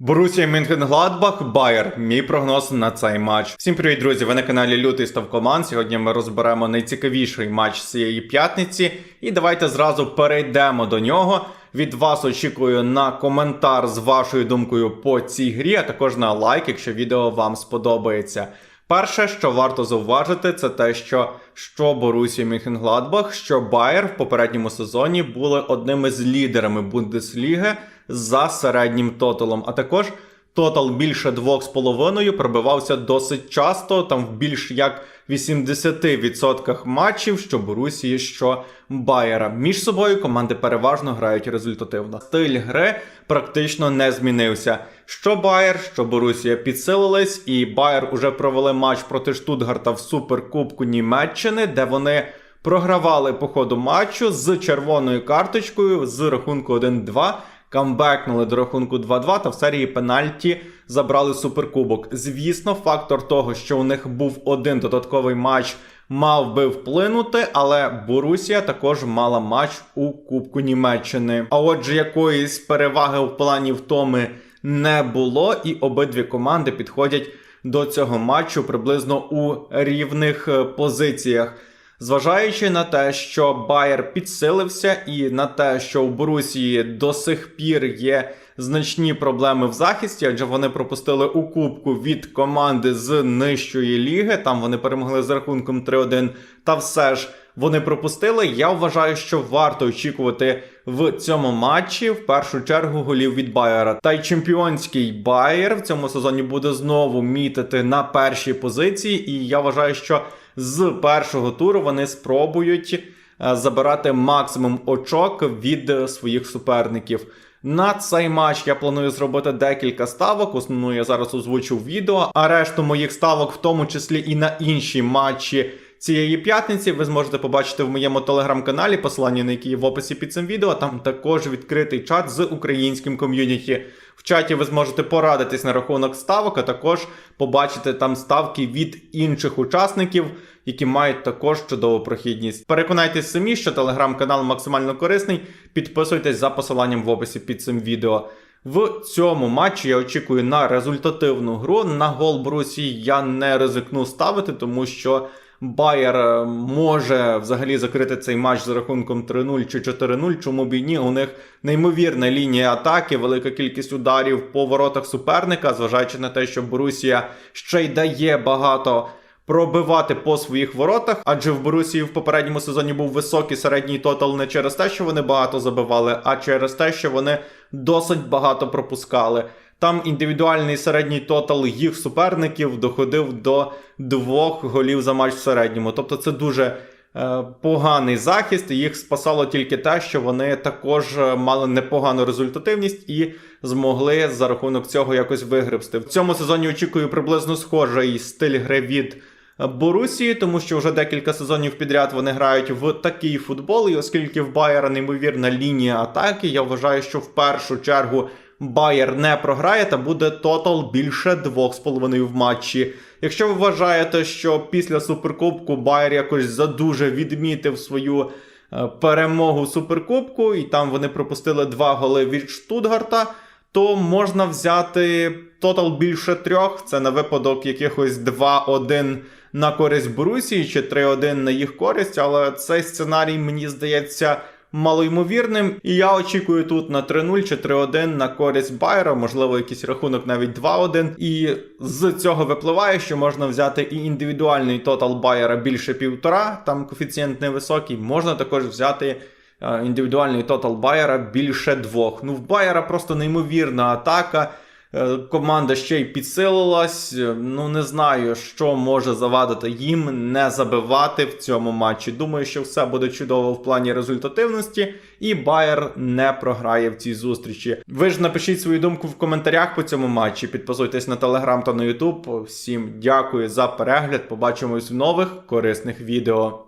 Борусія Мінхенгладбах, Байер. Мій прогноз на цей матч. Всім привіт, друзі! Ви на каналі Лютий Ставкоман. Сьогодні ми розберемо найцікавіший матч цієї п'ятниці. І давайте зразу перейдемо до нього. Від вас очікую на коментар з вашою думкою по цій грі, а також на лайк, якщо відео вам сподобається. Перше, що варто зауважити, це те, що що Борусія Мюнхен-Гладбах, що Байер в попередньому сезоні були одними з лідерами Бундесліги за середнім тоталом. А також тотал більше 2,5 пробивався досить часто, там в більш як 80% матчів, що Борусії, що Байера. Між собою команди переважно грають результативно. Стиль гри практично не змінився. Що Байер, що Борусія підсилились, і Байер уже провели матч проти Штутгарта в суперкубку Німеччини, де вони. Програвали по ходу матчу з червоною карточкою з рахунку 1-2, камбекнули до рахунку 2-2 та в серії пенальті забрали суперкубок. Звісно, фактор того, що у них був один додатковий матч, мав би вплинути, але Борусія також мала матч у Кубку Німеччини. А отже, якоїсь переваги в плані втоми не було, і обидві команди підходять до цього матчу приблизно у рівних е, позиціях. Зважаючи на те, що Байер підсилився, і на те, що у Борусії до сих пір є значні проблеми в захисті, адже вони пропустили у кубку від команди з нижчої ліги. Там вони перемогли з рахунком 3-1, та все ж вони пропустили. Я вважаю, що варто очікувати в цьому матчі в першу чергу голів від Байера. Та й чемпіонський Байер в цьому сезоні буде знову мітити на першій позиції, і я вважаю, що з першого туру вони спробують е, забирати максимум очок від своїх суперників. На цей матч я планую зробити декілька ставок. Основну я зараз озвучу відео, а решту моїх ставок, в тому числі і на інші матчі цієї п'ятниці, ви зможете побачити в моєму телеграм-каналі, посилання на який є в описі під цим відео. Там також відкритий чат з українським ком'юніті. В чаті ви зможете порадитись на рахунок ставок, а також побачити там ставки від інших учасників, які мають також чудову прохідність. Переконайтесь самі, що телеграм-канал максимально корисний. Підписуйтесь за посиланням в описі під цим відео. В цьому матчі я очікую на результативну гру. На гол Брусі я не ризикну ставити, тому що. Байер е, може взагалі закрити цей матч з рахунком 3-0 чи 4-0. Чому б і ні? У них неймовірна лінія атаки, велика кількість ударів по воротах суперника, зважаючи на те, що Борусія ще й дає багато. Пробивати по своїх воротах, адже в Борусії в попередньому сезоні був високий середній тотал не через те, що вони багато забивали, а через те, що вони досить багато пропускали. Там індивідуальний середній тотал їх суперників доходив до двох голів за матч в середньому. Тобто це дуже е, поганий захист. Їх спасало тільки те, що вони також е, мали непогану результативність і змогли за рахунок цього якось вигребсти. В цьому сезоні очікую приблизно схожий стиль гри від. Борусії, тому що вже декілька сезонів підряд вони грають в такий футбол, і оскільки в Байера неймовірна лінія атаки, я вважаю, що в першу чергу Байер не програє та буде тотал більше 2,5 в матчі. Якщо ви вважаєте, що після суперкубку Байер якось задуже відмітив свою е, перемогу суперкубку, і там вони пропустили два голи від Штутгарта, то можна взяти тотал більше трьох. Це на випадок якихось 2-1 на користь Борусії чи 3-1 на їх користь, але цей сценарій мені здається малоймовірним. І я очікую тут на 3-0 чи 3-1 на користь Байера, можливо, якийсь рахунок навіть 2-1. І з цього випливає, що можна взяти і індивідуальний тотал Байера більше півтора, там коефіцієнт невисокий. Можна також взяти. е, Індивідуальний тотал Байера більше двох. Ну, в Байера просто неймовірна атака. Е, Команда ще й підсилилась. Е, Ну не знаю, що може завадити їм не забивати в цьому матчі. Думаю, що все буде чудово в плані результативності, і Байер не програє в цій зустрічі. Ви ж напишіть свою думку в коментарях по цьому матчі. Підписуйтесь на телеграм та на ютуб. Всім дякую за перегляд. Побачимось в нових корисних відео.